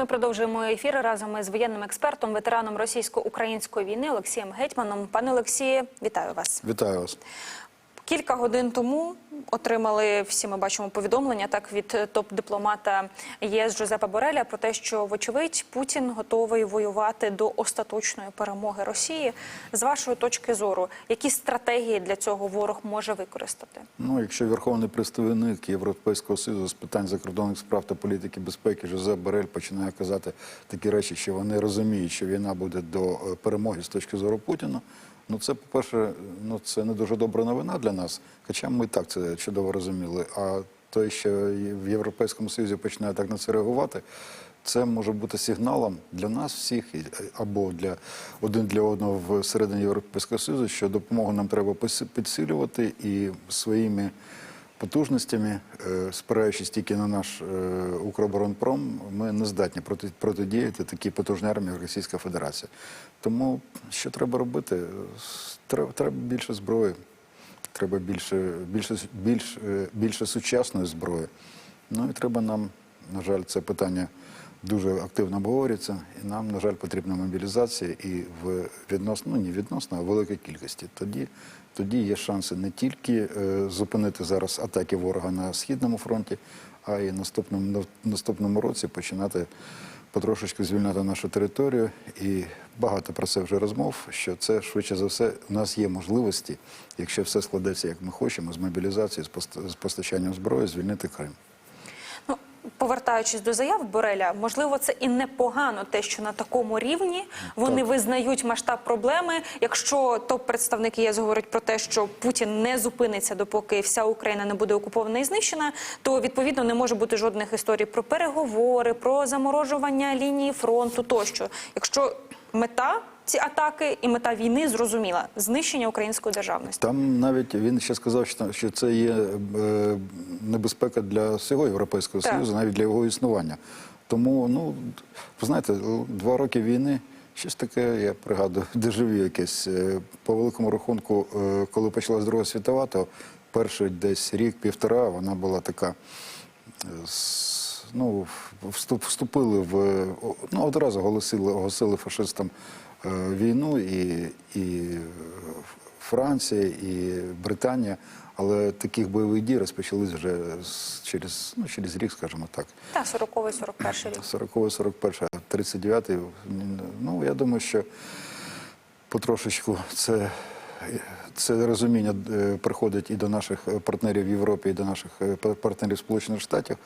Ми продовжуємо ефір разом із воєнним експертом, ветераном російсько-української війни Олексієм Гетьманом. Пане Олексіє, вітаю вас. Вітаю вас. Кілька годин тому отримали всі. Ми бачимо повідомлення так від топ-дипломата ЄС Жозепа Бореля про те, що вочевидь Путін готовий воювати до остаточної перемоги Росії. З вашої точки зору, які стратегії для цього ворог може використати? Ну, якщо верховний представник Європейського союзу з питань закордонних справ та політики безпеки Жозеп Борель починає казати такі речі, що вони розуміють, що війна буде до е, перемоги з точки зору Путіна. Ну, це, по-перше, ну це не дуже добра новина для нас. Хоча ми так це чудово розуміли. А той, що в Європейському Союзі починає так на це реагувати, це може бути сигналом для нас всіх або для один для одного всередині Європейського Союзу, що допомогу нам треба підсилювати і своїми потужностями, е, спираючись тільки на наш е, Укроборонпром, ми не здатні протидіяти такій потужній армії Російська Федерація. Тому що треба робити? Треба, більше зброї, треба більше, більше, більш, е, більше сучасної зброї. Ну і треба нам, на жаль, це питання дуже активно обговорюється, і нам, на жаль, потрібна мобілізація і в відносно, ну не відносно, а в великій кількості. Тоді, тоді є шанси не тільки е, зупинити зараз атаки ворога на східному фронті, а й наступному наступному році починати потрошечки звільняти нашу територію. І багато про це вже розмов. Що це швидше за все у нас є можливості, якщо все складеться, як ми хочемо, з пост- з постачанням зброї, звільнити Крим. Повертаючись до заяв Бореля, можливо, це і непогано те, що на такому рівні вони Так. визнають масштаб проблеми. Якщо топ-представник ЄС говорить про те, що Путін не зупиниться, допоки вся Україна не буде окупована і знищена, то відповідно не може бути жодних історій про переговори, про заморожування лінії фронту тощо. Якщо мета ці атаки і мета війни зрозуміла знищення української державності. Там навіть він ще сказав, що, це є е, небезпека для всього Європейського Так. Союзу, навіть для його існування. Тому, ну, ви знаєте, два роки війни, щось таке, я пригадую, дежавю якесь. Е, По великому рахунку, е, коли почалась Друга світова, то перший десь рік-півтора вона була така. з- Ну, вступ, вступили в ну, одразу оголосили, оголосили фашистам е, війну і, і Франція, і Британія, але таких бойових дій розпочались вже через, ну, через рік, скажімо так. Та 40-й, 41 рік. 40 41 39 Ну, я думаю, що потрошечку це, це розуміння е, приходить і до наших е, партнерів в Європі, і до наших е, партнерів Сполучених Штатів.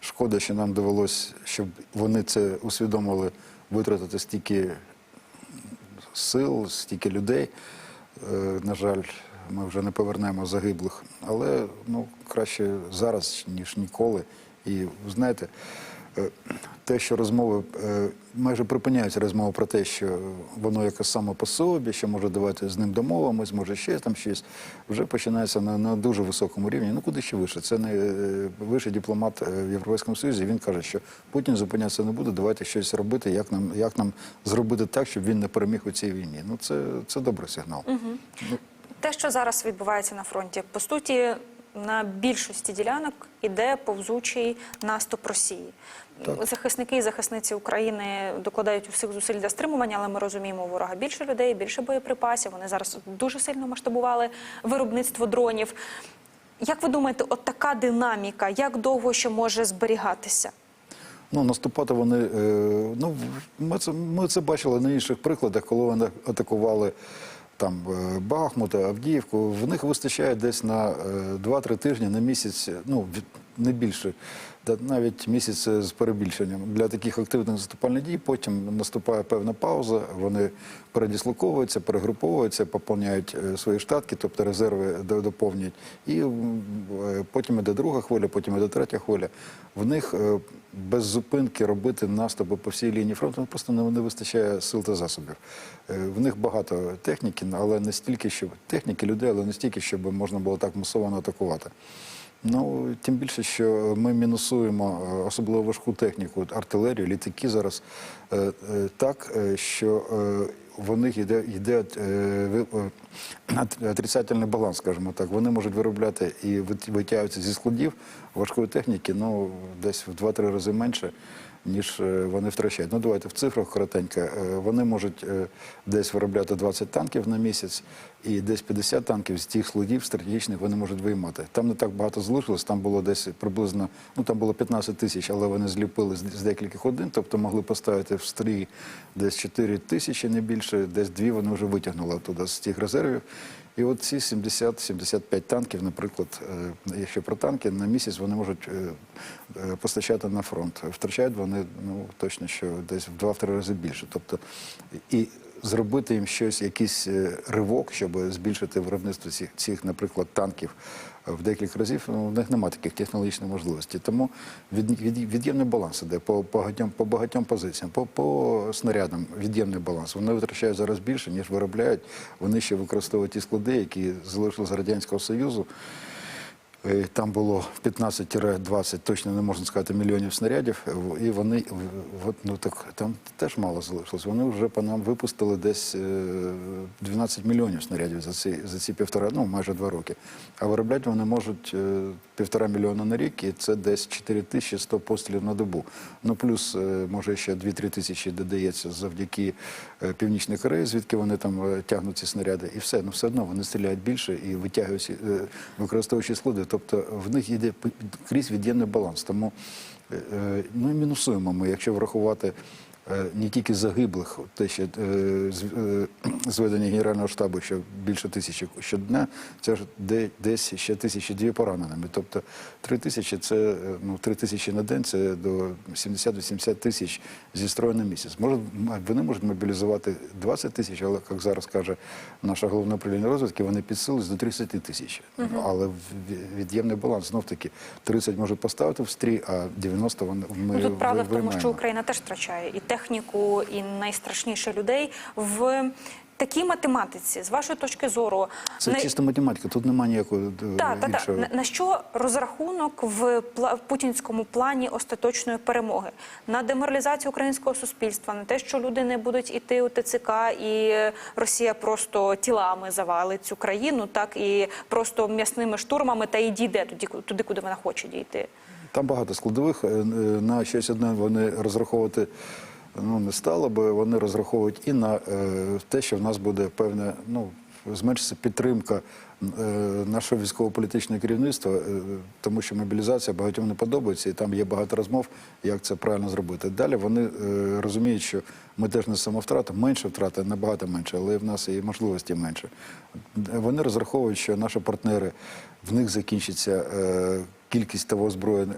Шкода, що нам довелось, щоб вони це усвідомили, витратити стільки сил, стільки людей. На жаль, ми вже не повернемо загиблих, але ну, краще зараз, ніж ніколи. І знаєте, те, що розмови е, майже припиняються розмови про те, що воно якось само по собі, що може давати з ним домовимось, може ще там щось, вже починається на, на дуже високому рівні. Ну куди ще вище? Це не е, вищий дипломат е, в Європейському Союзі. Він каже, що Путін зупинятися не буде, давайте щось робити, як нам, як нам зробити так, щоб він не переміг у цій війні. Ну це, це добрий сигнал. Ну, Те, що зараз відбувається на фронті, по суті, на більшості ділянок іде повзучий наступ Росії. Захисники і захисниці України докладають усіх зусиль для стримування, але ми розуміємо, у ворога більше людей, більше боєприпасів. Вони зараз дуже сильно масштабували виробництво дронів. Як ви думаєте, от така динаміка, як довго ще може зберігатися? Ну, наступати вони. Е, ну, ми це, ми це бачили на інших прикладах, коли вони атакували там Бахмута, Авдіївку. В них вистачає десь на е, 2-3 тижні, на місяць, ну, не більше, навіть місяць з перебільшенням для таких активних наступальних дій. Потім наступає певна пауза, вони передислоковуються, перегруповуються, поповняють е, свої штатки, тобто резерви до- доповнюють. І е, потім іде друга хвиля, потім іде третя хвиля. В них е, без зупинки робити наступи по всій лінії фронту ну, просто не, вистачає сил та засобів. В них багато техніки, але не стільки, щоб техніки, людей, але не стільки, щоб можна було так масово атакувати. Ну, тим більше, що ми мінусуємо е, особливо важку техніку, артилерію, літаки зараз е, е, так, що в них йде, йде отрицательний баланс, скажімо так. Вони можуть виробляти і вит- витягуються зі складів, важкої техніки, ну десь в 2-3 рази менше. Ніж е, вони втрачають. Ну давайте в цифрах коротенько. Е, Вони можуть е, десь виробляти 20 танків на місяць, і десь 50 танків з тих складів стратегічних вони можуть виймати. Там не так багато залишилось. Там було десь приблизно, ну там було 15 тисяч, але вони зліпили з декількох один, тобто могли поставити в стрій десь 4 тисячі, не більше, десь дві вони вже витягнули туди з тих резервів. І от ці 70-75 танків, наприклад, е, якщо про танки, на місяць вони можуть е, е, постачати на фронт. Втрачають вони ну точно що десь в 2-3 рази більше. Тобто і зробити їм щось, якийсь е, ривок, щоб збільшити виробництво цих, наприклад, танків в декілька разів. Ну, в них немає таких технологічних можливостей. Тому від, від, від'ємний баланс іде по багатьом по багатьом позиціям, по, по снарядам від'ємний баланс. Вони витрачають зараз більше, ніж виробляють. Вони ще використовують ті склади, які залишилися з радянського союзу. Е, Там було 15-20, точно не можна сказати, мільйонів снарядів, і вони ну так там теж мало залишилось. Вони вже по нам випустили десь е, 12 мільйонів снарядів за ці за ці півтора, ну майже два роки. А виробляти вони можуть е, півтора мільйона на рік, і це десь 4100 пострілів на добу. Ну плюс е, може ще 2-3 тисячі додається завдяки е, Північній Кореї, звідки вони там е, тягнуть ці снаряди, і все. Ну все одно вони стріляють більше і витягують, е, використовуючи склади. Тобто в них йде крізь від'ємний баланс. Тому е, е, ну і мінусуємо ми, якщо врахувати. Е, Не тільки загиблих, те, що е, зведення Генерального штабу, що більше тисячі щодня, це ж де- десь ще тисячі дві пораненими. Тобто три тисячі це е, ну три тисячі на день, це до 70-80 тисяч зі строю на місяць. Може, вони можуть мобілізувати 20 тисяч, але як зараз каже наша головна управління розвідки, вони підсилились до 30 тисяч. Але в- в- від'ємний баланс знов таки 30 можуть поставити в стрій, а 90 вони ми Ну, тут правда в тому, що Україна теж втрачає і техніку, і найстрашніше людей в такій математиці. З вашої точки зору, Це на- чисто математика, тут немає ніякого е, Так, так, іншого. так. На, на що розрахунок в, путінському плані остаточної перемоги? На деморалізацію українського суспільства, на те, що люди не будуть іти у ТЦК, і Росія просто тілами завалить цю країну, так і просто м'ясними штурмами та й дійде туди, туди, куди вона хоче дійти. Там багато складових. Е, е, На щось одне вони розраховувати ну, не стало, бо вони розраховують і на е, те, що в нас буде певне, ну, зменшиться підтримка е, нашого військово-політичного керівництва, е, тому що мобілізація багатьом не подобається, і там є багато розмов, як це правильно зробити. Далі вони розуміють, що ми теж несемо втрату, менше втрати, набагато менше, але в нас і можливості менше. Вони розраховують, що наші партнери в них закінчиться. кількість того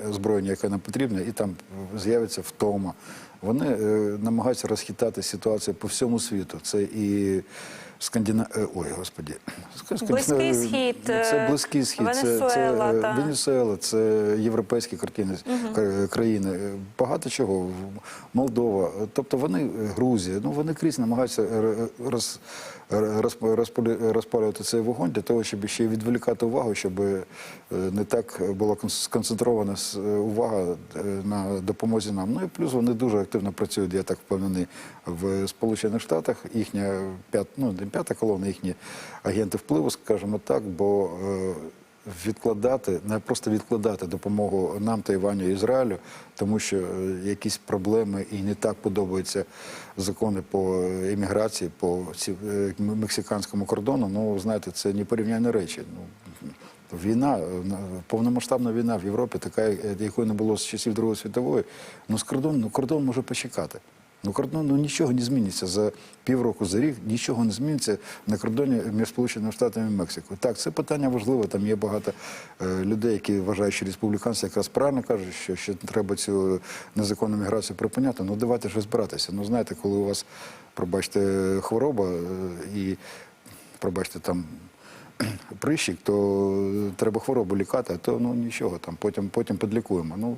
озброєння, яке нам потрібно, і там з'явиться втома. Вони е, намагаються розхитати ситуацію по всьому світу. Це і Скандина... е, Ой, господі. Скандина- Близький Схід, Це е, Близький Схід, це, це Венесуела, е, та. Венесуела, це європейські картини, кра- країни. Е, Багато чого. Молдова. Тобто вони, е, Грузія, ну вони крізь намагаються е, роз, роз, розпалю- розпалювати цей вогонь для того, щоб ще відволікати увагу, щоб е, не так була сконцентрована е, увага е, на допомозі нам. Ну і плюс вони дуже активно працюють, я так впевнений, в Сполучених Штатах. Їхня п'ят, ну, не п'ята колона, їхні агенти впливу, скажімо так, бо е, відкладати, не просто відкладати допомогу нам, Тайваню Ізраїлю, тому що е, якісь проблеми і не так подобаються закони по е, імміграції, по е, мексиканському кордону. Ну, знаєте, це непорівнянні речі. Ну, Війна, е, повномасштабна війна в Європі, така, е, якої не було з часів Другої світової. Ну, з кордон, ну, кордон може почекати. Ну, кордон ну, нічого не зміниться за півроку, за рік, нічого не зміниться на кордоні між Сполученими Штатами і Мексикою. Так, це питання важливе. Там є багато е, людей, які вважають, що республіканці якраз правильно кажуть, що, що треба цю незаконну міграцію припиняти. Ну давайте ж розбиратися. Ну знаєте, коли у вас, пробачте, хвороба е, і пробачте там. Прищик, то треба хворобу лікати, а то ну нічого там, потім, потім підлікуємо. Ну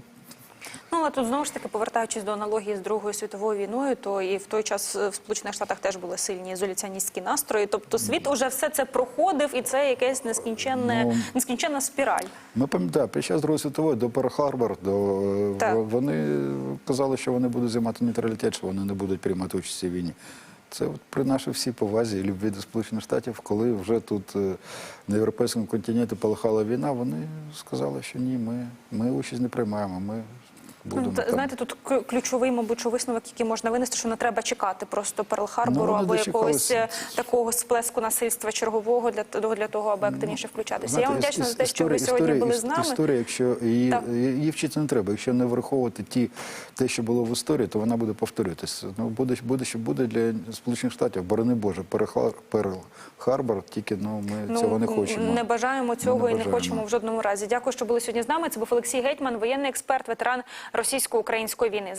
Ну але тут знову ж таки, повертаючись до аналогії з Другою світовою війною, то і в той час в Сполучених Штатах теж були сильні ізоляціоністські настрої. Тобто світ уже все це проходив, і це якесь нескінченне, Ну, нескінченна спіраль. Ми пам'ятаємо, під час Другої світової до Перл-Харбор, до Так. вони казали, що вони будуть займати нейтралітет, що вони не будуть приймати участь у цій війні. Це от при нашій всій повазі і любві до Сполучених Штатів, коли вже тут е, на європейському континенті полихала війна, вони сказали, що ні, ми, ми участь не приймаємо. Ми будемо Ну, знаєте, тут ключовий, мабуть, висновок, який можна винести, що не треба чекати просто Перл-Харбору Ну, або якогось е, такого сплеску насильства чергового для того, для того, аби активніше включатися. Я вам Знаєте, вдячна за те, що ви сьогодні були з нами. Історія, якщо її, її вчити не треба, якщо не враховувати ті, те, що було в історії, то вона буде повторюватися. Ну, буде, буде, що буде для Сполучених Штатів, борони Боже, Перл- Перл-Харбор, тільки ну, ми цього не хочемо. Не бажаємо цього Ми не і не хочемо в жодному разі. Дякую, що були сьогодні з нами. Це був Олексій Гетьман, воєнний експерт, ветеран російсько-української війни.